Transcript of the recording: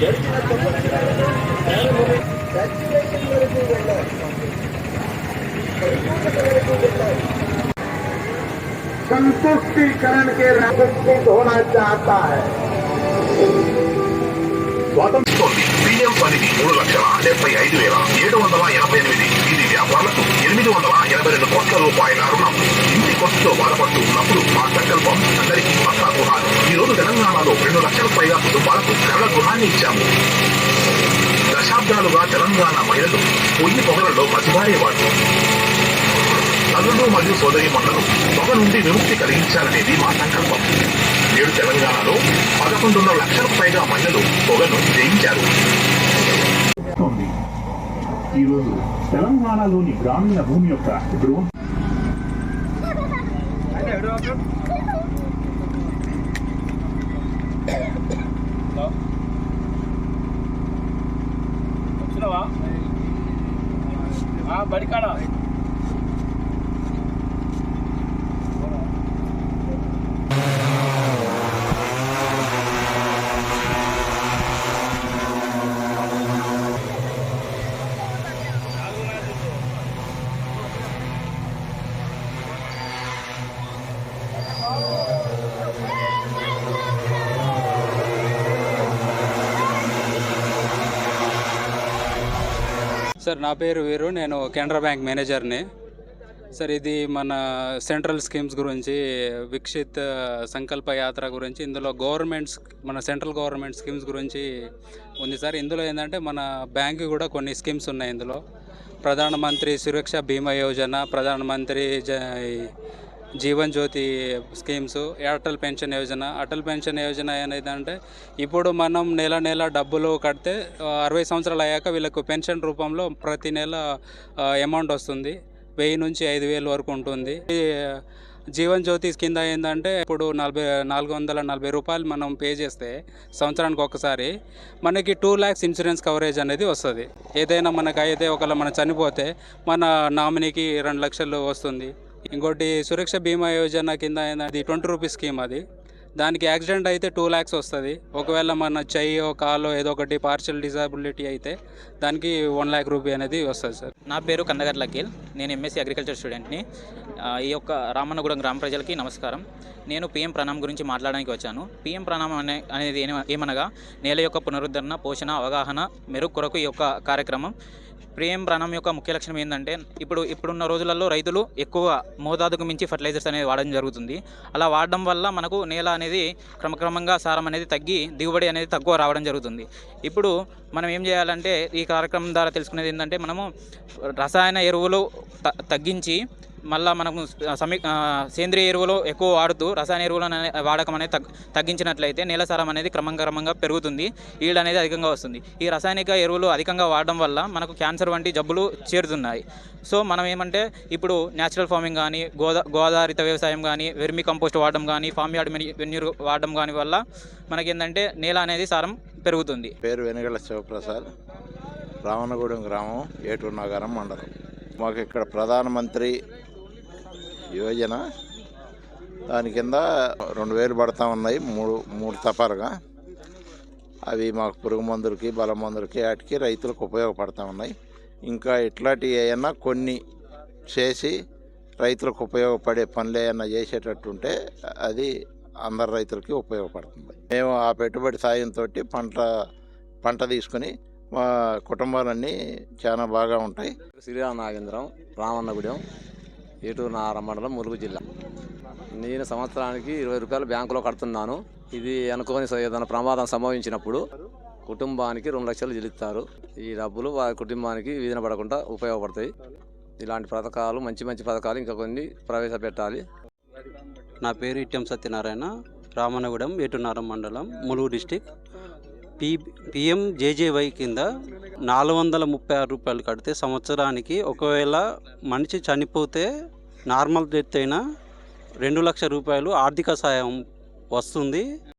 గడిచిన సంవత్సరాలలో ప్రారంభమై saturation వరకు వెళ్ళారు. పరిపూర్ణత వరకు వెళ్ళారు. संतुष्टिकरण के संतुष्टित होना चाहता है స్వాతంత్రోత్సవి పీఎం పరిధి మూడు లక్షల డెబ్బై ఐదు వేల ఏడు వందల ఎనభై ఎనిమిది వీధి వ్యాపారులకు ఎనిమిది వందల ఎనభై రెండు కోట్ల రూపాయల రుణం ఇంటి ఖర్చుతో బాధపడుతూ ఉన్నప్పుడు మా సంకల్పం ఇచ్చాము దశాబ్దాలుగా తెలంగాణ మహిళలు పొయ్యి పొగలలో మసిబారేవారు తల్లులు మరియు సోదరి మహిళలు పొగ నుండి విముక్తి కలిగించాలనేది మా సంకల్పం. నేడు తెలంగాణలో పదకొండున్నర లక్షలకు పైగా మహిళలు పొగను జయించారు. ఈరోజు తెలంగాణలోని గ్రామీణ భూమి యొక్క డ్రోన్ 川あバリカラ సార్ నా పేరు వీరు. నేను కెనరా బ్యాంక్ మేనేజర్ని. సార్ ఇది మన సెంట్రల్ స్కీమ్స్ గురించి విక్షిత్ సంకల్ప యాత్ర గురించి ఇందులో గవర్నమెంట్స్ మన సెంట్రల్ గవర్నమెంట్ స్కీమ్స్ గురించి ఉంది సార్. ఇందులో ఏంటంటే మన బ్యాంక్ కూడా కొన్ని స్కీమ్స్ ఉన్నాయి ఇందులో. ప్రధానమంత్రి సురక్ష బీమా యోజన ప్రధానమంత్రి జ Jeevan Jyoti schemes Atal pension Yojana. Atal pension Yojana అనేది అంటే ఇప్పుడు మనం నెల నెల డబ్బులు కడితే అరవై సంవత్సరాలు అయ్యాక వీళ్ళకు పెన్షన్ రూపంలో ప్రతి నెల అమౌంట్ వస్తుంది. వెయ్యి నుంచి ఐదు వేలు వరకు ఉంటుంది. జీవన్ జ్యోతి కింద ఏంటంటే ఇప్పుడు నలభై నాలుగు వందల నలభై రూపాయలు మనం పే చేస్తే సంవత్సరానికి ఒకసారి మనకి టూ ల్యాక్స్ ఇన్సూరెన్స్ కవరేజ్ అనేది వస్తుంది. ఏదైనా మనకు అయితే ఒకవేళ మనం చనిపోతే మన నామినీకి రెండు లక్షలు వస్తుంది. ఇంకోటి సురక్ష బీమా యోజన కింద అది ట్వంటీ రూపీస్ స్కీమ్ అది. దానికి యాక్సిడెంట్ అయితే టూ ల్యాక్స్ వస్తుంది. ఒకవేళ మన చెయ్యో కాలో ఏదో ఒకటి పార్షియల్ డిజాబిలిటీ అయితే దానికి వన్ ల్యాక్ రూపీ అనేది వస్తుంది సార్. నా పేరు కందగర్ లకీల్. నేను ఎంఎస్సీ అగ్రికల్చర్ స్టూడెంట్ని ఈ యొక్క రామన్నగూడెం గ్రామ ప్రజలకి నమస్కారం. నేను పిఎం ప్రణామ్ గురించి మాట్లాడడానికి వచ్చాను. పిఎం ప్రణామ్ అనే అనేది ఏమ- ఏమనగా నేల యొక్క పునరుద్ధరణ పోషణ అవగాహన మెరుగు కొరకు ఈ యొక్క కార్యక్రమం ప్రేమ్ రణం యొక్క ముఖ్య లక్షణం ఏంటంటే ఇప్పుడు ఇప్పుడున్న రోజులలో రైతులు ఎక్కువ మోతాదుకు మించి ఫర్టిలైజర్స్ అనేది వాడడం జరుగుతుంది. అలా వాడడం వల్ల మనకు నేల అనేది క్రమక్రమంగా సారం అనేది తగ్గి దిగుబడి అనేది తక్కువ రావడం జరుగుతుంది. ఇప్పుడు మనం ఏం చేయాలంటే ఈ కార్యక్రమం ద్వారా తెలుసుకునేది ఏంటంటే మనము రసాయన ఎరువులు త- తగ్గించి మళ్ళీ మనకు సమీ సేంద్రియ ఎరువులు ఎక్కువ వాడుతూ రసాయన ఎరువుల వాడకం అనేది తగ్ తగ్గించినట్లయితే నేల సారం అనేది క్రమంక్రమంగా పెరుగుతుంది ఈల్డ్ అనేది అధికంగా వస్తుంది. ఈ రసాయనిక ఎరువులు అధికంగా వాడడం వల్ల మనకు క్యాన్సర్ వంటి జబ్బులు చేరుతున్నాయి. సో మనం ఏమంటే ఇప్పుడు న్యాచురల్ ఫార్మింగ్ కానీ గోదా గోదారిత వ్యవసాయం కానీ వెర్మి కంపోస్ట్ వాడడం కానీ ఫామ్ యార్డ్ వెన్యూర్ వాడడం కానీ వల్ల మనకేంటంటే నేల అనేది సారం పెరుగుతుంది. పేరు వెనుగళ్ళ శివప్రసాద్. రావణగూడెం గ్రామం ఏటూరు నగరం మండలం. మాకు ఇక్కడ ప్రధానమంత్రి యోజన. దాని కింద రెండు వేలు పడతా ఉన్నాయి మూడు మూడు తపాలుగా అవి మాకు పురుగు మందులకి బల మందులకి వాటికి రైతులకు ఉపయోగపడతా ఉన్నాయి. ఇంకా ఇట్లాంటివి ఏమన్నా కొన్ని చేసి రైతులకు ఉపయోగపడే పనులు ఏమన్నా చేసేటట్టు ఉంటే అది అందరు రైతులకి ఉపయోగపడుతుంది. మేము ఆ పెట్టుబడి సాయంతో పంట పంట తీసుకుని మా కుటుంబాలన్నీ చాలా బాగా ఉంటాయి. శ్రీరామ నాగేంద్రం రామన్నగూడెం ఏటూరు నార మండలం ములుగు జిల్లా. నేను సంవత్సరానికి ఇరవై రూపాయలు బ్యాంకులో కడుతున్నాను. ఇది అనుకోని ఏదైనా ప్రమాదం సంభవించినప్పుడు కుటుంబానికి రెండు లక్షలు చెల్లిస్తారు. ఈ డబ్బులు వారి కుటుంబానికి వీధిన పడకుండా ఉపయోగపడతాయి. ఇలాంటి పథకాలు మంచి మంచి పథకాలు ఇంకా కొన్ని ప్రవేశపెట్టాలి. నా పేరు ఇట్టెం సత్యనారాయణ. రామనగూడెం ఏటునారం మండలం Mulugu district. P PM JJY కింద నాలుగు వందల ముప్పై ఆరు రూపాయలు కడితే సంవత్సరానికి ఒకవేళ మనిషి చనిపోతే నార్మల్ డెత్ అయినా రెండు లక్షల రూపాయలు ఆర్థిక సాయం వస్తుంది.